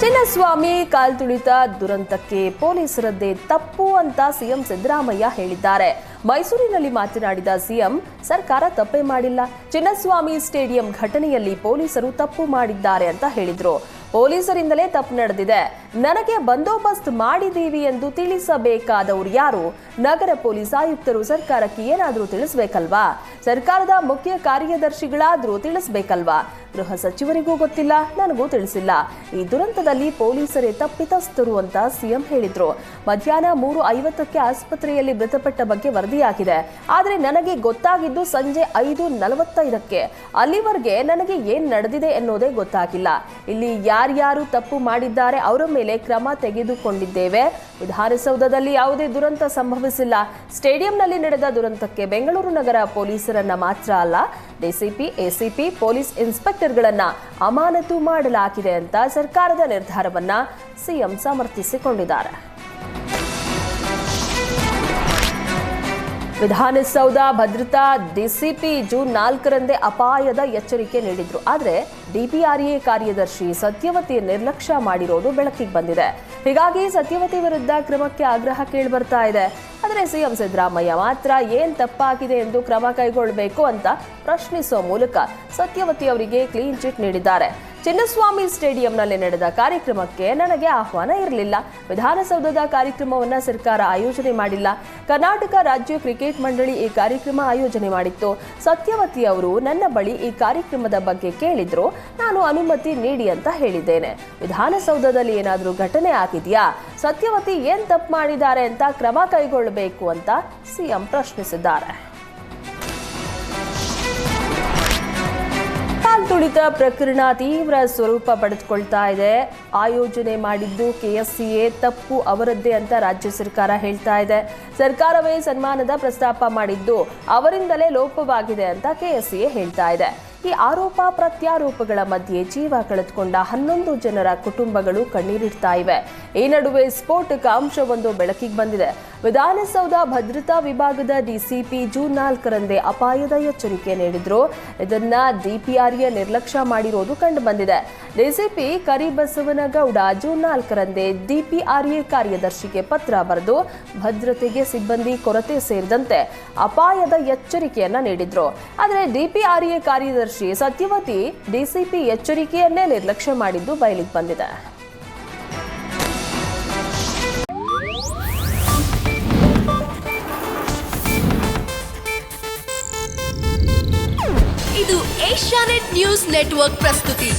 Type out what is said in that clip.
ಚಿನ್ನಸ್ವಾಮಿ ಕಾಲ್ತುಳಿತ ದುರಂತಕ್ಕೆ ಪೊಲೀಸರದ್ದೇ ತಪ್ಪು ಅಂತ ಸಿಎಂ ಸಿದ್ದರಾಮಯ್ಯ ಹೇಳಿದ್ದಾರೆ. ಮೈಸೂರಿನಲ್ಲಿ ಮಾತನಾಡಿದ ಸಿಎಂ, ಸರ್ಕಾರ ತಪ್ಪೇ ಮಾಡಿಲ್ಲ. ಚಿನ್ನಸ್ವಾಮಿ ಸ್ಟೇಡಿಯಂ ಘಟನೆಯಲ್ಲಿ ಪೊಲೀಸರು ತಪ್ಪು ಮಾಡಿದ್ದಾರೆ ಅಂತ ಹೇಳಿದ್ರು. ಪೊಲೀಸರಿಂದಲೇ ತಪ್ಪು ನಡೆದಿದೆ. ನನಗೆ ಬಂದೋಬಸ್ತ್ ಮಾಡಿದ್ದೀವಿ ಎಂದು ತಿಳಿಸಬೇಕಾದವರು ಯಾರು? ನಗರ ಪೊಲೀಸ್ ಆಯುಕ್ತರು ಸರ್ಕಾರಕ್ಕೆ ಏನಾದರೂ ತಿಳಿಸ್ಬೇಕಲ್ವಾ? ಸರ್ಕಾರದ ಮುಖ್ಯ ಕಾರ್ಯದರ್ಶಿಗಳಾದರೂ ತಿಳಿಸ್ಬೇಕಲ್ವಾ? ಗೃಹ ಸಚಿವರಿಗೂ ಗೊತ್ತಿಲ್ಲ, ನನಗೂ ತಿಳಿಸಿಲ್ಲ. ಈ ದುರಂತದಲ್ಲಿ ಪೊಲೀಸರೇ ತಪ್ಪಿತಸ್ಥರು ಅಂತ ಸಿಎಂ ಹೇಳಿದ್ರು. ಮಧ್ಯಾಹ್ನ ಮೂರು ಐವತ್ತಕ್ಕೆ ಆಸ್ಪತ್ರೆಯಲ್ಲಿ ಮೃತಪಟ್ಟ ಬಗ್ಗೆ ವರದಿಯಾಗಿದೆ. ಆದರೆ ನನಗೆ ಗೊತ್ತಾಗಿದ್ದು ಸಂಜೆ ಐದು ನಲವತ್ತೈದಕ್ಕೆ. ಅಲ್ಲಿವರೆಗೆ ನನಗೆ ಏನ್ ನಡೆದಿದೆ ಎನ್ನುವುದೇ ಗೊತ್ತಾಗಿಲ್ಲ. ಇಲ್ಲಿ ಯಾರ್ಯಾರು ತಪ್ಪು ಮಾಡಿದ್ದಾರೆ ಅವರ ಮೇಲೆ ಕ್ರಮ ತೆಗೆದುಕೊಂಡಿದ್ದೇವೆ. ವಿಧಾನಸೌಧದಲ್ಲಿ ಯಾವುದೇ ದುರಂತ ಸಂಭವಿಸಿಲ್ಲ. ಸ್ಟೇಡಿಯಂನಲ್ಲಿ ನಡೆದ ದುರಂತಕ್ಕೆ ಬೆಂಗಳೂರು ನಗರ ಪೊಲೀಸರನ್ನ ಮಾತ್ರ ಅಲ್ಲ, ಡಿಸಿಪಿ, ಎಸಿಪಿ, ಪೊಲೀಸ್ ಇನ್ಸ್ಪೆಕ್ಟರ್ಗಳನ್ನ ಅಮಾನತು ಮಾಡಲಾಗಿದೆ ಅಂತ ಸರ್ಕಾರದ ನಿರ್ಧಾರವನ್ನ ಸಿಎಂ ಸಮರ್ಥಿಸಿಕೊಂಡಿದ್ದಾರೆ. ವಿಧಾನಸೌಧ ಭದ್ರತಾ, ಡಿಸಿಪಿ ಜೂನ್ ನಾಲ್ಕರಂದೇ ಅಪಾಯದ ಎಚ್ಚರಿಕೆ ನೀಡಿದ್ರು. ಆದರೆ ಡಿಪಿಆರ್ಎ ಕಾರ್ಯದರ್ಶಿ ಸತ್ಯವತಿ ನಿರ್ಲಕ್ಷ್ಯ ಮಾಡಿರೋದು ಬೆಳಕಿಗೆ ಬಂದಿದೆ. ಹೀಗಾಗಿ ಸತ್ಯವತಿ ವಿರುದ್ಧ ಕ್ರಮಕ್ಕೆ ಆಗ್ರಹ ಕೇಳಿಬರ್ತಾ ಇದೆ. ಆದರೆ ಸಿಎಂ ಸಿದ್ದರಾಮಯ್ಯ ಮಾತ್ರ ಏನ್ ತಪ್ಪಾಗಿದೆ ಎಂದು ಕ್ರಮ ಕೈಗೊಳ್ಳಬೇಕು ಅಂತ ಪ್ರಶ್ನಿಸುವ ಮೂಲಕ ಸತ್ಯವತಿ ಅವರಿಗೆ ಕ್ಲೀನ್ ಚಿಟ್ ನೀಡಿದ್ದಾರೆ. ಚಿನ್ನಸ್ವಾಮಿ ಸ್ಟೇಡಿಯಂನಲ್ಲಿ ನಡೆದ ಕಾರ್ಯಕ್ರಮಕ್ಕೆ ನನಗೆ ಆಹ್ವಾನ ಇರಲಿಲ್ಲ. ವಿಧಾನಸೌಧದ ಕಾರ್ಯಕ್ರಮವನ್ನು ಸರ್ಕಾರ ಆಯೋಜನೆ ಮಾಡಿಲ್ಲ. ಕರ್ನಾಟಕ ರಾಜ್ಯ ಕ್ರಿಕೆಟ್ ಮಂಡಳಿ ಈ ಕಾರ್ಯಕ್ರಮ ಆಯೋಜನೆ ಮಾಡಿತ್ತು. ಸತ್ಯವತಿ ಅವರು ನನ್ನ ಬಳಿ ಈ ಕಾರ್ಯಕ್ರಮದ ಬಗ್ಗೆ ಕೇಳಿದ್ರು. ನಾನು ಅನುಮತಿ ನೀಡಿ ಅಂತ ಹೇಳಿದ್ದೇನೆ. ವಿಧಾನಸೌಧದಲ್ಲಿ ಏನಾದರೂ ಘಟನೆ ಆಗಿದೆಯಾ? ಸತ್ಯವತಿ ಏನ್ ತಪ್ಪು ಮಾಡಿದ್ದಾರೆ ಅಂತ ಕ್ರಮ ಕೈಗೊಳ್ಳಬೇಕು ಅಂತ ಸಿಎಂ ಪ್ರಶ್ನಿಸಿದ್ದಾರೆ. ಕಾಲ್ತುಳಿತ ಪ್ರಕರಣ ತೀವ್ರ ಸ್ವರೂಪ ಪಡೆದುಕೊಳ್ತಾ ಇದೆ. ಆಯೋಜನೆ ಮಾಡಿದ್ದು ಕೆಎಸ್ಸಿಎ, ತಪ್ಪು ಅವರದ್ದೇ ಅಂತ ರಾಜ್ಯ ಸರ್ಕಾರ ಹೇಳ್ತಾ ಇದೆ. ಸರ್ಕಾರವೇ ಸನ್ಮಾನದ ಪ್ರಸ್ತಾಪ ಮಾಡಿದ್ದು ಅವರಿಂದಲೇ ಲೋಪವಾಗಿದೆ ಅಂತ ಕೆಎಸ್ಸಿಎ ಹೇಳ್ತಾ ಇದೆ. ಈ ಆರೋಪ ಪ್ರತ್ಯಾರೋಪಗಳ ಮಧ್ಯೆ ಜೀವ ಕಳೆದುಕೊಂಡ ಹನ್ನೊಂದು ಜನರ ಕುಟುಂಬಗಳು ಕಣ್ಣೀರಿಡ್ತಾ ಇವೆ. ಈ ನಡುವೆ ಸ್ಫೋಟಕ ಅಂಶವೊಂದು ಬೆಳಕಿಗೆ ಬಂದಿದೆ. ವಿಧಾನಸೌಧ ಭದ್ರತಾ ವಿಭಾಗದ ಡಿಸಿಪಿ ಜೂನ್ ನಾಲ್ಕರಂದೇ ಅಪಾಯದ ಎಚ್ಚರಿಕೆ ನೀಡಿದ್ರು. ಇದನ್ನ ಡಿಪಿಆರ್ಎ ನಿರ್ಲಕ್ಷ್ಯ ಮಾಡಿರೋದು ಕಂಡು ಬಂದಿದೆ. ಡಿಸಿಪಿ ಕರಿಬಸವನಗೌಡ ಜೂನ್ ನಾಲ್ಕರಂದೇ ಡಿಪಿಆರ್ಎ ಕಾರ್ಯದರ್ಶಿಗೆ ಪತ್ರ ಬರೆದು ಭದ್ರತೆಗೆ ಸಿಬ್ಬಂದಿ ಕೊರತೆ ಸೇರಿದಂತೆ ಅಪಾಯದ ಎಚ್ಚರಿಕೆಯನ್ನ ನೀಡಿದ್ರು. ಆದರೆ ಡಿಪಿಆರ್ಎ ಕಾರ್ಯದರ್ಶಿ ಸತ್ಯವತಿ ಡಿಸಿಪಿ ಎಚ್ಚರಿಕೆಯನ್ನೇ ನಿರ್ಲಕ್ಷ್ಯ ಮಾಡಿದ್ದು ಬಯಲಿಗೆ ಬಂದಿದೆ. ಇದು ಏಷ್ಯಾನೆಟ್ ನ್ಯೂಸ್ ನೆಟ್ವರ್ಕ್ ಪ್ರಸ್ತುತಿ.